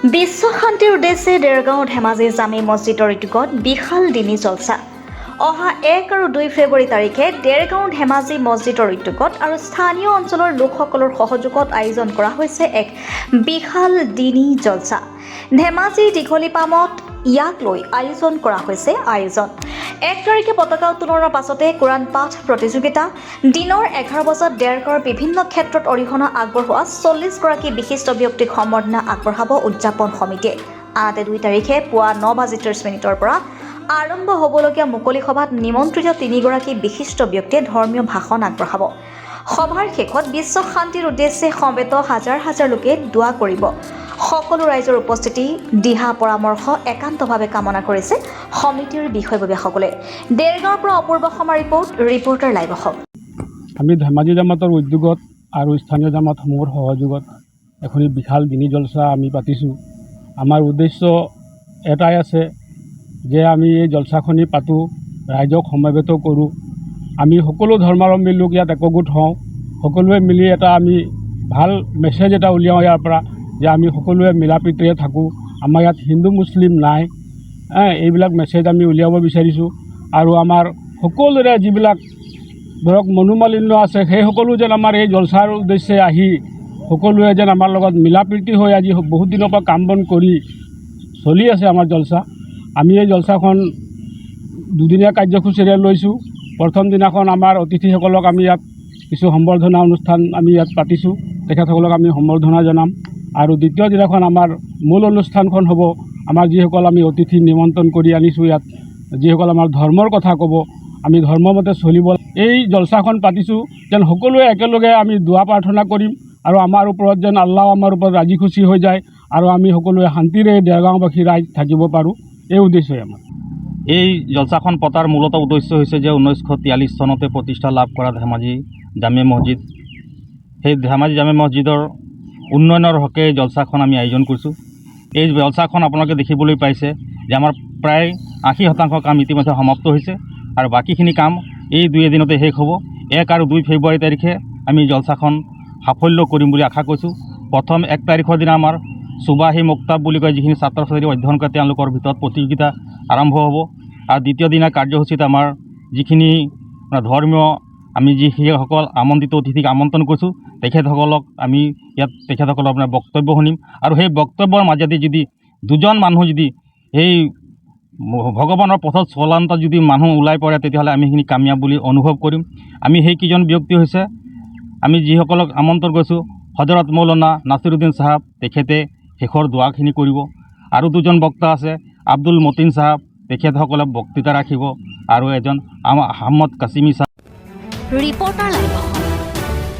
বিশ্ব শান্তিৰ উদ্দেশ্যে দেৰগাঁও ধেমাজি জামি মছজিদৰ উদ্যোগত বিশাল দিনী জলচা। অহা এক আৰু দুই ফেব্ৰুৱাৰী তাৰিখে দেৰগাঁও ধেমাজি মছজিদৰ উদ্যোগত আৰু স্থানীয় অঞ্চলৰ লোকসকলৰ সহযোগত আয়োজন কৰা হৈছে এক বিশাল দিনী জলচা। ধেমাজি দীঘলীপামত ইয়াক লৈ আয়োজন কৰা হৈছে আয়োজন। এক তাৰিখে পতাকা উত্তোলনৰ পাছতে কোৰাণ পাঠ প্ৰতিযোগিতা, দিনৰ এঘাৰ বজাত ডেৰগাঁৱৰ বিভিন্ন ক্ষেত্ৰত অৰিহণা আগবঢ়োৱা চল্লিছগৰাকী বিশিষ্ট ব্যক্তিক সম্বৰ্ধনা আগবঢ়াব উদযাপন সমিতিয়ে। আনহাতে দুই তাৰিখে পুৱা ন বাজি ত্ৰিছ মিনিটৰ পৰা আৰম্ভ হ'বলগীয়া মুকলি সভাত নিমন্ত্ৰিত তিনিগৰাকী বিশিষ্ট ব্যক্তিয়ে ধৰ্মীয় ভাষণ আগবঢ়াব। সভাৰ শেষত বিশ্ব শান্তিৰ উদ্দেশ্যে সমবেত হাজাৰ হাজাৰ লোকে দোৱা কৰিব। সকলো ৰাইজৰ উপস্থিতি দিহা পৰামৰ্শ একান্তভাৱে কামনা কৰিছে সমিতিৰ বিষয়ববীয়াসকলে। দেৰগাঁৱৰ পৰা Apurba Sharma report reporter live Assam আমি ধেমাজি জামাতৰ উদ্যোগত আৰু স্থানীয় জামাতসমূহৰ সহযোগত এখন বিশাল দিনী জলচা আমি পাতিছোঁ। আমাৰ উদ্দেশ্য এটাই আছে যে আমি এই জলচাখনি পাতোঁ ৰাইজক সমবেত কৰোঁ আমি সকলো ধৰ্মাৱলম্বী লোক ইয়াত একগোট হওঁ। সকলোৱে মিলি এটা আমি ভালো মেছেজ এটা উলিয়াওঁ ইয়াৰ পৰা যে আমি সকলোৱে মিলা প্ৰীতিৰে থাকোঁ। আমাৰ ইয়াত হিন্দু, মুছলিম নাই। এইবিলাক মেছেজ আমি উলিয়াব বিচাৰিছোঁ। আৰু আমাৰ সকলোৰে যিবিলাক ধৰক মনোমালিন্য আছে, সেই সকলো যেন আমাৰ এই জলচাৰ উদ্দেশ্যে আহি সকলোৱে যেন আমাৰ লগত মিলা প্ৰীতি হৈ আজি বহুত দিনৰ পৰা কাম বন কৰি চলি আছে আমাৰ জলচা আমি এই জলচাখন দুদিনীয়া কাৰ্যসূচীৰে লৈছোঁ। প্ৰথম দিনাখন আমাৰ অতিথিসকলক আমি ইয়াত কিছু সম্বৰ্ধনা অনুষ্ঠান আমি ইয়াত পাতিছোঁ। তেখেতসকলক আমি সম্বৰ্ধনা জনাম। আৰু দ্বিতীয় দিনাখন আমাৰ মূল অনুষ্ঠানখন হ'ব। আমাৰ যিসকল আমি অতিথি নিমন্ত্ৰণ কৰি আনিছোঁ ইয়াত, যিসকল আমাৰ ধৰ্মৰ কথা ক'ব, আমি ধৰ্মমতে চলিব এই জলচাখন পাতিছোঁ যেন সকলোৱে একেলগে আমি দোৱা প্ৰাৰ্থনা কৰিম আৰু আমাৰ ওপৰত যেন আল্লাহ আমাৰ ওপৰত ৰাজি খুচি হৈ যায় আৰু আমি সকলোৱে শান্তিৰে দেৰগাঁওবাসী ৰাইজ থাকিব পাৰোঁ। এই উদ্দেশ্যই আমাৰ। এই জলচাখন পতাৰ মূলত উদ্দেশ্য হৈছে যে ঊনৈছশ তিয়াল্লিছ চনতে প্ৰতিষ্ঠা লাভ কৰা ধেমাজি জামে মছজিদ। সেই ধেমাজি জামে মছজিদৰ উন্নয়নৰ হকে এই জলচাখন আমি আয়োজন কৰিছোঁ। এই জলচাখন আপোনালোকে দেখিবলৈ পাইছে যে আমাৰ প্ৰায় আশী শতাংশ কাম ইতিমধ্যে সমাপ্ত হৈছে আৰু বাকীখিনি কাম এই দুই এদিনতে শেষ হ'ব। এক আৰু দুই ফেব্ৰুৱাৰী তাৰিখে আমি জলচাখন সাফল্য কৰিম বুলি আশা কৰিছোঁ। প্ৰথম এক তাৰিখৰ দিনা আমাৰ চুবাহী মুক্তাব বুলি কয় যিখিনি ছাত্ৰ ছাত্ৰী অধ্যয়ন কৰে, তেওঁলোকৰ ভিতৰত প্ৰতিযোগিতা আৰম্ভ হ'ব। আৰু দ্বিতীয় দিনা কাৰ্যসূচীত আমাৰ যিখিনি ধৰ্মীয়, আমি যিসকল আমন্ত্ৰিত অতিথিক আমন্ত্ৰণ কৰিছোঁ, তেখেতসকলক আমি ইয়াত, তেখেতসকলৰ আপোনাৰ বক্তব্য শুনিম। আৰু সেই বক্তব্যৰ মাজেদি যদি দুজন মানুহ যদি সেই ভগৱানৰ পথত চলান্ত যদি মানুহ ওলাই পৰে, তেতিয়াহ'লে আমি সেইখিনি কামিয়াব বুলি অনুভৱ কৰিম। আমি সেইকেইজন ব্যক্তি হৈছে, আমি যিসকলক আমন্ত্ৰণ কৰিছোঁ, হজৰত মৌলানা নাছিৰুদ্দিন চাহাব, তেখেতে শেষৰ দোৱাখিনি কৰিব। আৰু দুজন বক্তা আছে, আব্দুল মতিন চাহাব। তেখেতসকলে বক্তৃতা ৰাখিব। আৰু এজন আহমদ কাছিমি চাহাব। Reporter live